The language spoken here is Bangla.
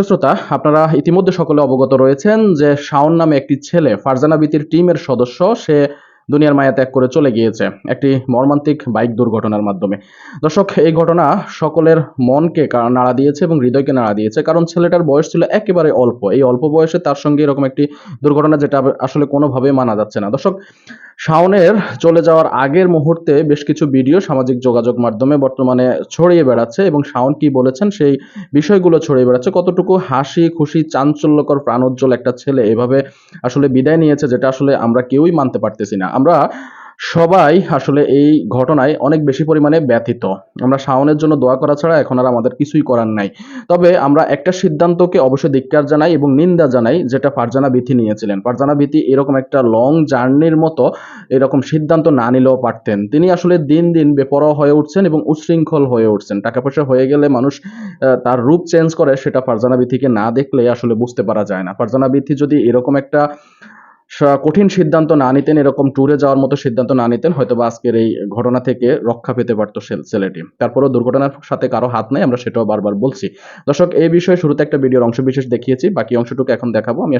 শ্রোতা আপনারা ইতিমধ্যে সকলে অবগত রয়েছেন যে শাওন নামে একটি ছেলে, ফারজানা বিতির টিমের সদস্য, সে দুনিয়ার মায়া ত্যাগ করে চলে গিয়েছে। একটি মর্মান্তিক বাইক দুর্ঘটনার মাধ্যমে। দর্শক, এই ঘটনা সকলের মনকে নাড়া দিয়েছে এবং হৃদয়কে নাড়া দিয়েছে। কারণ ছেলেটার বয়স ছিল একেবারে অল্প। এই অল্প বয়সে তার সঙ্গে এরকম একটি দুর্ঘটনা যেটা আসলে কোনোভাবে মানা যাচ্ছে না। দর্শক, শাওনের চলে যাওয়ার আগের মুহূর্তে বেশ কিছু ভিডিও সামাজিক যোগাযোগ মাধ্যমে বর্তমানে ছড়িয়ে বেড়াচ্ছে এবং শাওন কি বলেছেন সেই বিষয়গুলো ছড়িয়ে বেড়াচ্ছে। কতটুকু হাসি, খুশি, চাঞ্চল্যকর, প্রাণোজ্জ্বল একটা ছেলে এভাবে আসলে বিদায় নিয়েছে যেটা আসলে আমরা কেউই মানতে পারতেছি না। আমরা সবাই আসলে এই ঘটনায় অনেক বেশি পরিমাণে ব্যথিত। আমরা শাওনের জন্য দোয়া করা ছাড়া এখন আর আমাদের কিছুই করার নাই। তবে আমরা একটা সিদ্ধান্তকে অবশ্যই ধিক্কার জানাই এবং নিন্দা জানাই, যেটা ফারজানা বিথি নিয়েছিলেন। ফারজানা বিথি এরকম একটা লং জার্নির মতো এরকম সিদ্ধান্ত না নিলেও পারতেন। তিনি আসলে দিন দিন বেপরোয়া হয়ে উঠছেন এবং উচ্ছৃঙ্খল হয়ে উঠছেন। টাকা পয়সা হয়ে গেলে মানুষ তার রূপ চেঞ্জ করে, সেটা ফারজানা বিথিকে না দেখলে আসলে বুঝতে পারা যায় না। ফারজানা বিথি যদি এরকম একটা কঠিন সিদ্ধান্ত না নিতেন, এরকম ট্যুরে যাওয়ার মতো সিদ্ধান্ত না নিতেন হয়তো বা আজকের এই ঘটনা থেকে রক্ষা পেতে পারতো ছেলেটি। তারপরেও দুর্ঘটনার সাথে কারও হাত নাই, আমরা সেটাও বারবার বলছি। দর্শক, এই বিষয়ে শুরুতে একটা ভিডিওর অংশ বিশেষ দেখিয়েছি, বাকি অংশটুকু এখন দেখাবো। আমি